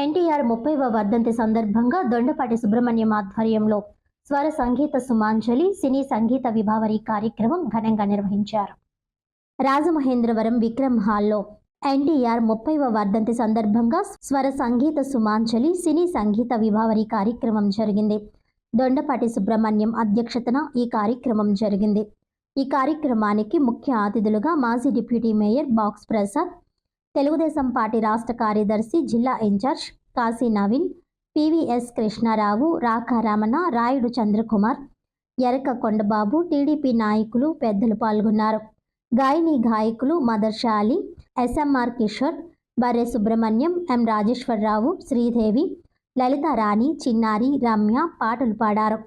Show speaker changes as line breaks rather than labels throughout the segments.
ఎన్టీఆర్ ముప్పైవ వర్ధంతి సందర్భంగా దొండపాటి సుబ్రహ్మణ్యం ఆధ్వర్యంలో స్వర సంగీత సుమాంజలి సినీ సంగీత విభావరి కార్యక్రమం ఘనంగా నిర్వహించారు. రాజమహేంద్రవరం విక్రమ్ హాల్లో ఎన్టీఆర్ ముప్పైవ వర్ధంతి సందర్భంగా స్వర సంగీత సుమాంజలి సినీ సంగీత విభావరి కార్యక్రమం జరిగింది. దొండపాటి సుబ్రహ్మణ్యం అధ్యక్షతన ఈ కార్యక్రమం జరిగింది. ఈ కార్యక్రమానికి ముఖ్య అతిథులుగా మాజీ డిప్యూటీ మేయర్ బాక్స్ ప్రసాద్ తెలుగుదేశం పార్టీ రాష్ట్ర కార్యదర్శి జిల్లా ఇన్ఛార్జ్ కాశీ నవీన్ పివిఎస్ కృష్ణారావు రాకారమణ రాయుడు చంద్రకుమార్ ఎరక కొండబాబు టీడీపీ నాయకులు పెద్దలు పాల్గొన్నారు. గాయని గాయకులు మదర్షా ఎస్ఎంఆర్ కిషోర్ బర్రె సుబ్రహ్మణ్యం ఎం రాజేశ్వరరావు శ్రీదేవి లలిత రాణి చిన్నారి రమ్య పాటలు పాడారు.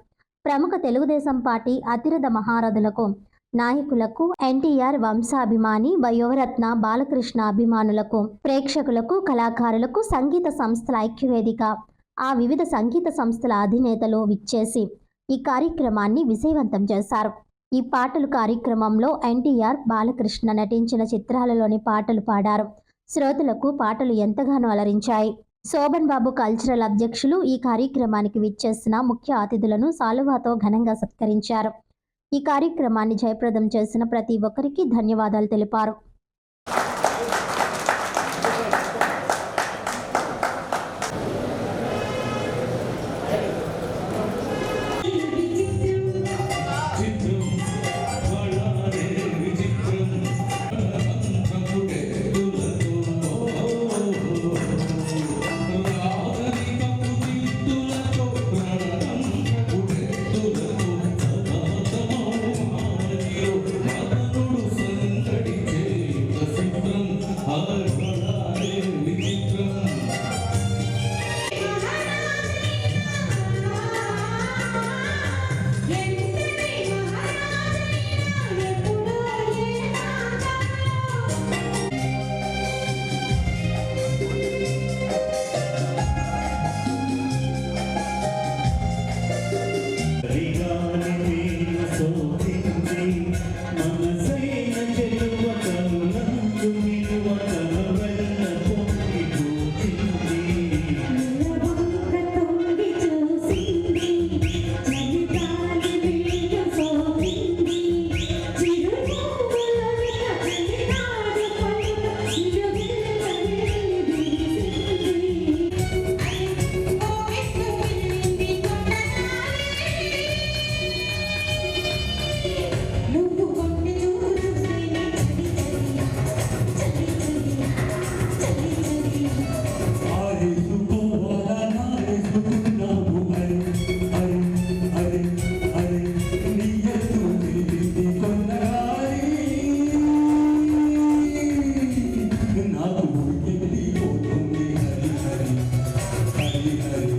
ప్రముఖ తెలుగుదేశం పార్టీ అతిరథ మహారథులకు నాయకులకు ఎన్టీఆర్ వంశాభిమాని వయోరత్న బాలకృష్ణ అభిమానులకు ప్రేక్షకులకు కళాకారులకు సంగీత సంస్థల ఐక్యవేదిక. ఆ వివిధ సంగీత సంస్థల అధినేతలు విచ్చేసి ఈ కార్యక్రమాన్ని విజయవంతం చేశారు. ఈ పాటలు కార్యక్రమంలో ఎన్టీఆర్ బాలకృష్ణ నటించిన చిత్రాలలోని పాటలు పాడారు. శ్రోతలకు పాటలు ఎంతగానో అలరించాయి. శోభన్ బాబు కల్చరల్ అధ్యక్షులు ఈ కార్యక్రమానికి విచ్చేసిన ముఖ్య అతిథులను సాలువాతో ఘనంగా సత్కరించారు. ఈ కార్యక్రమాన్ని జయప్రదం చేసిన ప్రతి ఒక్కరికి ధన్యవాదాలు తెలిపారు.
Amen.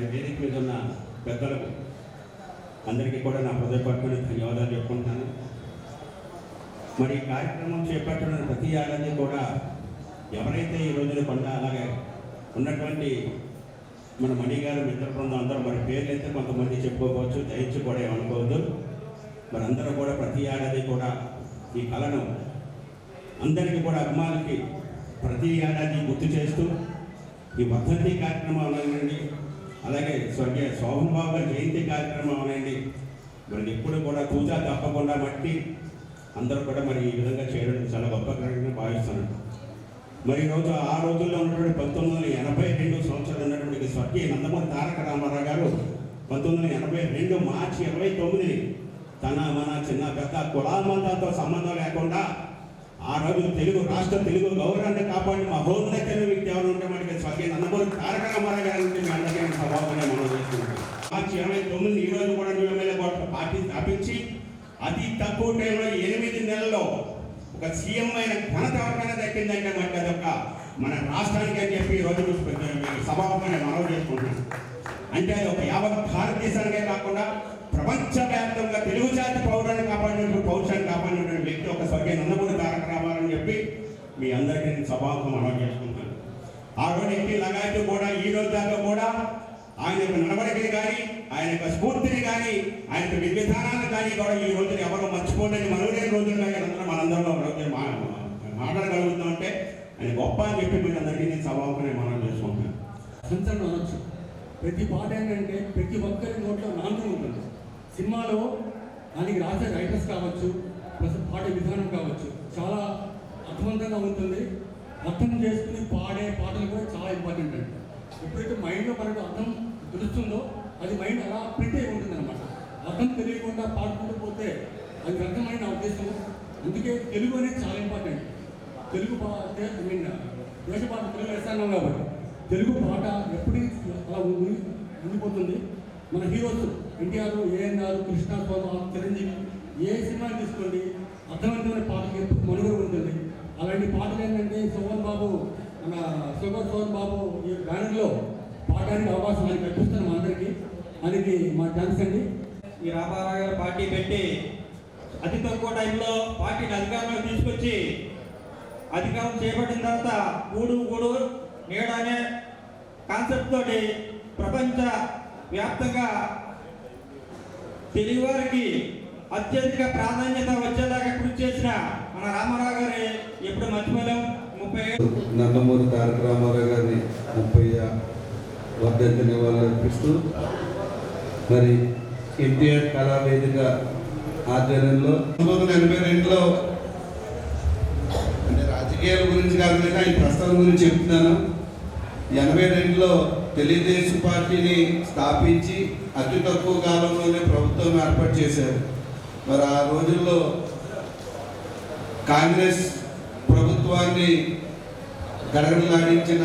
మరి వేదిక మీద ఉన్న పెద్దలకు అందరికీ కూడా నా హృదయపూర్వకమైన ధన్యవాదాలు చెప్పుకుంటున్నాను. మరి ఈ కార్యక్రమం చేపట్టిన ప్రతి ఏడాది కూడా ఎవరైతే ఈ రోజున కొండ అలాగే ఉన్నటువంటి మన మణి గారు మిత్ర బృందం అందరూ మరి పేర్లు అయితే కొంతమంది చెప్పుకోవచ్చు దయచి కూడా ఏమనుకోవద్దు. మరి అందరూ కూడా ప్రతి ఏడాది కూడా ఈ కళను అందరికీ కూడా అభిమానులకి ప్రతి ఏడాది గుర్తు చేస్తూ ఈ వర్ధంతి కార్యక్రమం అవనండి అలాగే స్వర్గీయ శోభన్ బాబు గారి జయంతి కార్యక్రమం అనేది మరి ఎప్పుడు కూడా పూజ తప్పకుండా మట్టి అందరూ కూడా మరి ఈ విధంగా చేయడం చాలా గొప్ప కార్యక్రమం భావిస్తున్నాను. మరి ఈరోజు ఆ రోజుల్లో ఉన్నటువంటి పంతొమ్మిది వందల ఎనభై రెండు సంవత్సరాలు ఉన్నటువంటి స్వర్గీయ నందమూరి తారక రామారావు గారు పంతొమ్మిది వందల ఎనభై రెండు మార్చి ఇరవై తొమ్మిది తన మన చిన్న పెద్ద కులామంతాతో సంబంధం లేకుండా ఆ రోజు తెలుగు రాష్ట్ర తెలుగు గౌరవాన్ని కాపాడిన మహోన్నతమైన వ్యక్తి ఎవరు ఉంటే మనకి స్వర్గీయ నందమూరి తారక రామారావు గారి గురించి అందరికీ సభాపనే మనం చేసుకుంటాం మార్చి ఇరవై తొమ్మిది ఈ రోజు కూడా న్యూ ఎమ్మెల్యే కోట పార్టీ స్థాపించి అతి తక్కువ టైంలో ఎనిమిది నెలల్లో ఒక సీఎం అయిన ఘనత ఎవరికైనా దక్కిందంటే మనకి అదొక మన రాష్ట్రానికి అని చెప్పి ఈరోజు సభాపతిని మనవి చేసుకుంటున్నాను అంటే అది ఒక యావత్ భారతదేశానికే కాకుండా ప్రపంచవ్యాప్తంగా తెలుగు జాతి పౌరాన్ని కాపాడినటువంటి పౌరుషాన్ని కాపాడినటువంటి వ్యక్తి ఒక స్వర్గీయ నందమూరి తారక రామారని చెప్పి మీ అందరికీ నేను సభాకు మనవి చేసుకుంటాను ఆ రోజు ఎక్కి లగాయతూ కూడా ఈ రోజు దాకా కూడా ఆయన యొక్క కానీ ఆయన యొక్క స్ఫూర్తిని కానీ ఆయన యొక్క విధానాన్ని కానీ కూడా ఈ రోజు ఎవరు మర్చిపోలేని మరువలేని రోజులుగా అందరం మనందరిలో రోజు మా- మాట్లాడగలుగుతాం అంటే ఆయన గొప్ప అని చెప్పి మీరు అందరికీ నేను సభాముఖం మనం చేసుకుంటాను
సంచలనం అనొచ్చు ప్రతి పాట ఏంటంటే ప్రతి ఒక్కరి నోట్లో నాందం ఉంటుంది. సినిమాలో దానికి రాసే రైటర్స్ కావచ్చు ప్లస్ పాడే విధానం కావచ్చు చాలా అర్థవంతంగా ఉంటుంది. అర్థం చేసుకుని పాడే పాటలు కూడా చాలా ఇంపార్టెంట్ అండి. ఎప్పుడైతే మైండ్లో మనకు అర్థం తెలుస్తుందో అది మైండ్ అలా ప్రింట్ అయి ఉంటుంది అనమాట అర్థం తెలియకుండా పాడుకుంటూ పోతే అది వ్యర్థమైన ఉద్దేశం. అందుకే తెలుగు అనేది చాలా ఇంపార్టెంట్ తెలుగు ఐ మీన్ దేశ పాట తెలుగు వేస్తాను కాబట్టి తెలుగు పాట ఎప్పుడు అలా ఉండి ఉండిపోతుంది. మన హీరోస్ ఎన్టీఆర్ ఏఎన్ఆర్ కృష్ణ సోమ చిరంజీవి ఏ సినిమా తీసుకోండి అర్థవంతమైన పాటకి ఎప్పుడు మనుగడ ఉంటుంది. అలాంటి పాటలు ఏంటంటే సోమన్ బాబు మన సుగర్ సోమన్ బాబు ఈ బ్యానర్లో పాడడానికి అవకాశం అది కల్పిస్తాను మా అందరికీ. దానికి మా థ్యాంక్స్ అండి.
ఈ రామారావు గారు పార్టీ పెట్టి అతి తక్కువ టైంలో పార్టీని అధికారంలోకి తీసుకొచ్చి అధికారం చేపట్టిన తర్వాత గూడు గూడు నీడ అనే కాన్సెప్ట్ తోటి ప్రపంచ వ్యాప్తంగా తెలుగువారికి అత్యధిక ప్రాధాన్యత వచ్చేలాగా కృషి చేసిన మన రామారావు గారి ఎప్పుడు మర్చిపోలేం. ముప్పై ఏడు
నందమూరి తారక రామారావు గారిని ముప్పై వర్ధంతి నివాళులు అర్పిస్తూ మరి ఎన్టీఆర్ కళావేదిక ఆధ్వర్యంలో పంతొమ్మిది ఎనభై రెండులో అంటే రాజకీయాల గురించి కాకుండా ఆయన ప్రస్థానం గురించి చెప్తున్నాను. ఎనభై రెండులో తెలుగుదేశం పార్టీని స్థాపించి అతి తక్కువ కాలంలోనే ప్రభుత్వం ఏర్పాటు చేశారు. మరి ఆ రోజుల్లో కాంగ్రెస్ ప్రభుత్వాన్ని గడగడలాడించిన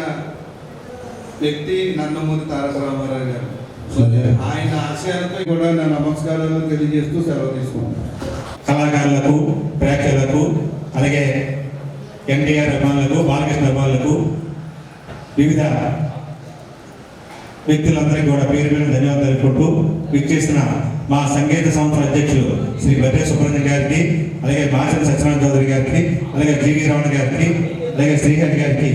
వ్యక్తి నందమూరి తారక రామారావు గారు ఆయన ఆశయాలతో కూడా నా నమస్కారాలు తెలియజేస్తూ సెలవు తీసుకుంటాను
కళాకారులకు ప్రేక్షకులకు అలాగే ఎన్టీఆర్ అభిమానులకు బాలకృష్ణ అభిమానులకు వివిధ వ్యక్తులందరికీ కూడా పేరు పేరు ధన్యవాదాలు తెలుపుకుంటూ విచ్చేసిన మా సంగీత సంస్థ అధ్యక్షులు శ్రీ బర్రే సుబ్రహ్మణ్యం గారికి అలాగే భాషల సత్యనారాయణ చౌదరి గారికి అలాగే జీవి రమణ గారికి అలాగే శ్రీహరి గారికి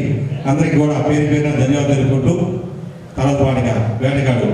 అందరికీ కూడా పేరు పేరున ధన్యవాదాలు తెలుపుకుంటూ తలతవాడిగా వేటగాడు.